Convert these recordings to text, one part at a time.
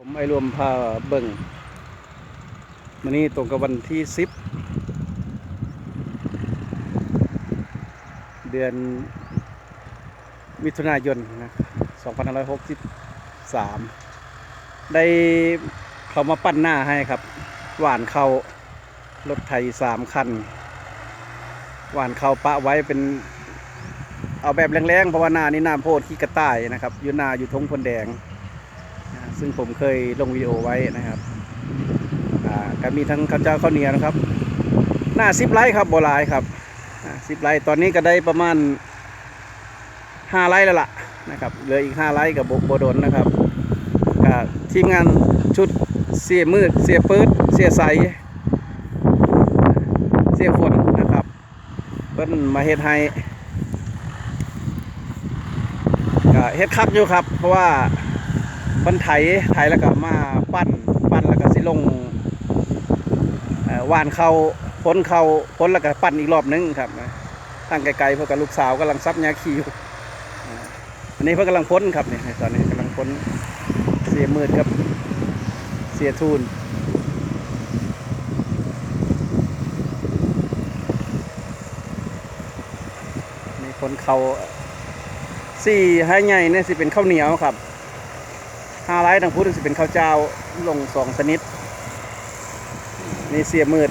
ผมไอรวมพาเบิ่งมันนี้ตรงกับวันที่สิบเดือนมิถุนายนนะ2563 ได้เขามาปั้นหน้าให้ครับ หวานเขารถไถสามคัน หวานเขาปะไว้เป็น เอาแบบแรงๆ เพราะว่าหน้านี้น้ำโพดขี้กระต่ายนะครับ อยู่หน้าอยู่ทงพลแดง ซึ่งผมเคยลงวิดีโอไว้นะครับก็มีทั้งข้าวเจ้าข้าวเหนียวนะครับ หน้าซิปไลท์ครับโบราณครับซิปไลท์ตอนนี้ก็ได้ประมาณห้าไลท์แล้วล่ะนะครับเหลืออีกห้าไลท์กับโบโดนนะครับก็ทีมงานชุดเสียมืดเสียปืดเสียใสเสียฝนนะครับเพิ่นมาเฮ็ดให้ก็เฮ็ดคักอยู่ครับ เพราะว่า มันไถไถแล้วก็มาปั้นปั้นแล้วก็สิลงเอ่อหวานเขาพ้นเขาพ้นแล้วก็ปั้นอีกรอบนึงครับนะทางไกลๆเพื่อกับลูกสาวกำลังซับยาคีอยู่อันนี้เพื่อกำลังพ้นครับเนี่ยตอนนี้กำลังพ้นเสียมืดครับเสียทูนนี่พ้นเขาสี่ให้ใหญ่เนี่ยสิเป็นข้าวเหนียวครับ ห้าไร้ทางพุทธสิเป็นข้าวเจ้าลงสองชนิดนี่เสียมืด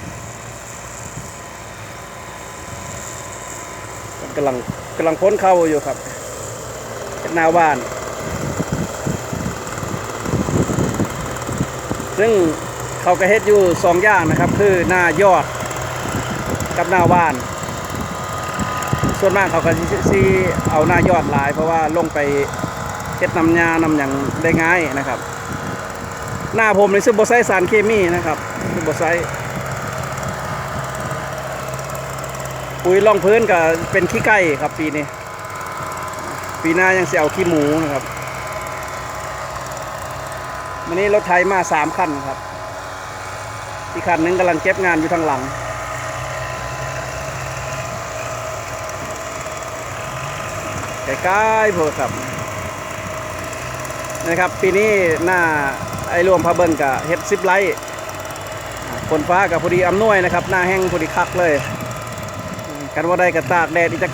กำลังกำลังพ้นเข้าอยู่ครับเป็นหนาว่าน ซึ่งเขากระเฮ็ดอยู่สองอย่างนะครับ คือหน้ายอดกับหน้าว่าน ส่วนมากเขาก็สิสิเอาหน้ายอดหลาย เพราะว่าลงไป เฮ็ดนำยานำอย่างได้ง่ายนะครับ หน้าผมในซึ่งบอไซสารเคมีนะครับซึ่งบอไซปุ๋ยรองพื้นกับเป็นขี้ไก่ครับปีนี้ ปีหน้ายังเสียเอาขี้หมูนะครับวันนี้รถไถมาสามคันครับอีกคันหนึงกำลังเก็บงานอยู่ทางหลังใกล้ๆพดครับ นะครับ ปีนี้หน้าไอ้รวมพะเบิงกับเฮดซิปไลท์ฝนฟ้ากับพอดีอำนวยนะครับ หน้าแห้งพอดีคักเลย กันว่าได้กระตากแดดอีกจะ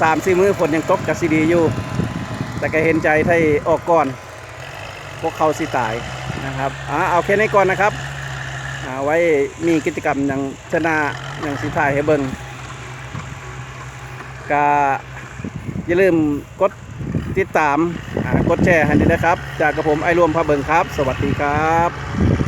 สามสี่มือฝนยังตกกับซีดีอยู่ แต่ก็เห็นใจไทยออกก่อน พวกเขาสิตายนะครับอ่าเอาแค่นี้ก่อนนะครับอาไว้มีกิจกรรมอย่างชนะอย่างสิถ่ายให้เบิงกาอย่าลืมกด ติดตามกดแชร์ให้ด้วยนะครับ จากกระผมไอรวมพะเบิงครับ สวัสดีครับ